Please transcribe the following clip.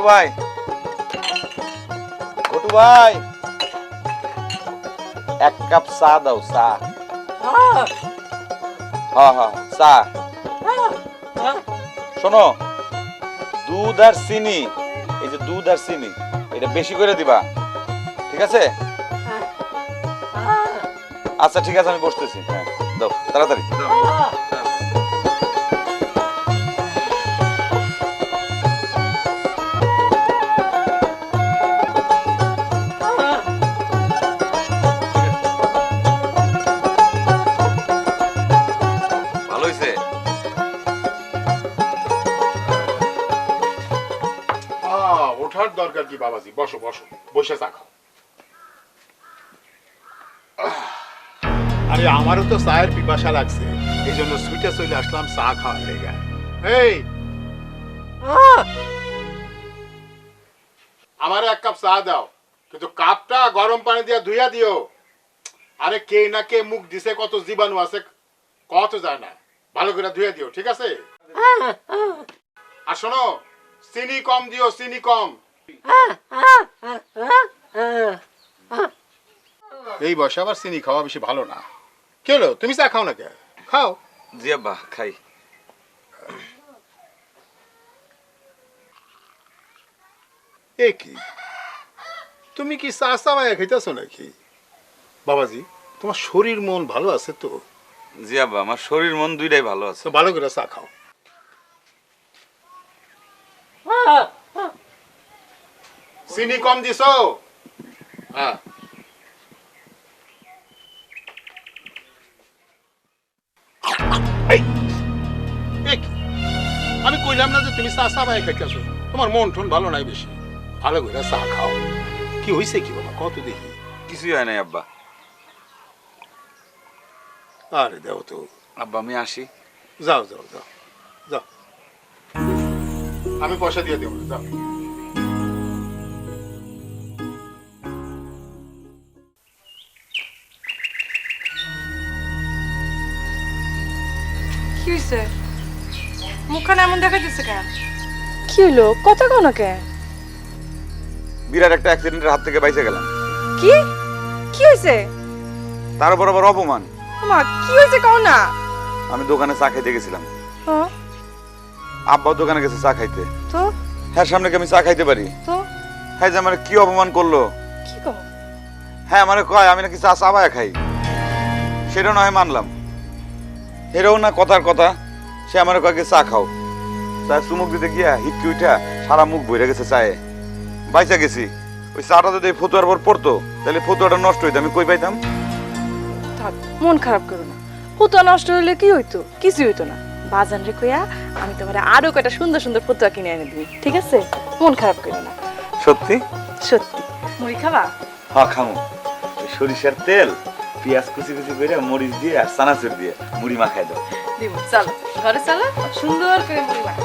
ঘটু ভাই। ঘটু ভাই। এক কাপ চা দাও, চা। হ্যাঁ হ্যাঁ চা। শোনো, দুধ আর চিনি, এই যে দুধ আর চিনি, এটা বেশি করে দিবা। ঠিক আছে? আচ্ছা ঠিক আছে, আমি বসতেছি। হ্যাঁ দাও, তাড়াতাড়ি। ওঠার দরকার কি বাবাজি? বসো বসো। বসে চা খাও। আরে আমারও তো চায়ের পিপাসা লাগছে। এই জন্য সুইটে চলে আসলাম চা খাওয়ার লেগে। এই! আমার এক কাপ চা দাও। কিন্তু কাপটা গরম পানি দিয়ে ধুইয়া দিও। আরে কে না কে মুখ দিছে কত জীবাণু আছে কত যায় না। ভালো করে ধুয়ে দিও ঠিক আছে? আর শোনো চিনি কম দিও চিনি কম। এই বয়সে আবার চিনি খাওয়া বেশি ভালো না। কি হলো? তুমি চা খাও না কে খাও। জি আব্বা খাই। এ কি? তুমি কি চা চাওয়ায় খাইতেছো নাকি? বাবাজি তোমার শরীর মন ভালো আছে তো? জি আব্বা আমার শরীর মন দুইটাই ভালো আছে। ভালো করে চা খাও। চিনি কম দিছো? হ্যাঁ? আমি কইলাম না যে তুমি চা চা বাই খাইতেছো। তোমার মন টন ভালো নাই বেশি। ভালো করে চা খাও। কি হইছে কি বাবা? কত দেখি। কিছুই হয় নাই আব্বা। আরে দেও তো। আব্বা আমি আসি। যাও যাও যাও। যাও। আমি পয়সা দিয়ে দেবো যাও। কি হয়েছে মুখখানে এমন দেখা দিচ্ছে কেন? কি হলো কথা কও না কে? বিরাট একটা অ্যাক্সিডেন্টের হাত থেকে বাইসে গেলাম। কি? কি হয়েছে তার উপর আবার অপমান। মা কি হয়েছে কও না? আমি দোকানে চা খাইতে গেছিলাম। হ্যাঁ, আব্বাও দোকানে গেছে চা খাইতে। তো? হ্যাঁ সামনে কি আমি চা খাইতে পারি? তো? হ্যাঁ যে আমার কি অপমান করল? কি কও? হ্যাঁ মানে কয় আমি নাকি চা চাবায় খাই। সেটাও না হয় মানলাম। এটাও না কথার কথা। সে আমার কয়েকে চা খাও। চা চুমুক দিতে গিয়া হিটকি উঠা সারা মুখ বইরে গেছে চায়ে। বাইচা গেছি। ওই চাটা যদি ফতুয়ার পর পড়তো তাহলে ফতুয়াটা নষ্ট হইতো। আমি কই পাইতাম? থাক মন খারাপ করো না। ফুতুয়া নষ্ট হইলে কি হইতো? কিছু হইতো না। বাজান রে কইয়া আমি তোমার আরও কয়টা সুন্দর সুন্দর ফতুয়া কিনে এনে দিই ঠিক আছে? মন খারাপ করো না। সত্যি? সত্যি। মুড়ি খাবা? হ্যাঁ খামো। সরিষার তেল পেঁয়াজ কুচি কুচি করে মরিচ দিয়ে আর চানাচুর দিয়ে মুড়ি মাখাই দাও। দিব চলো। ঘরে চলো সুন্দর করে মুড়ি মাখা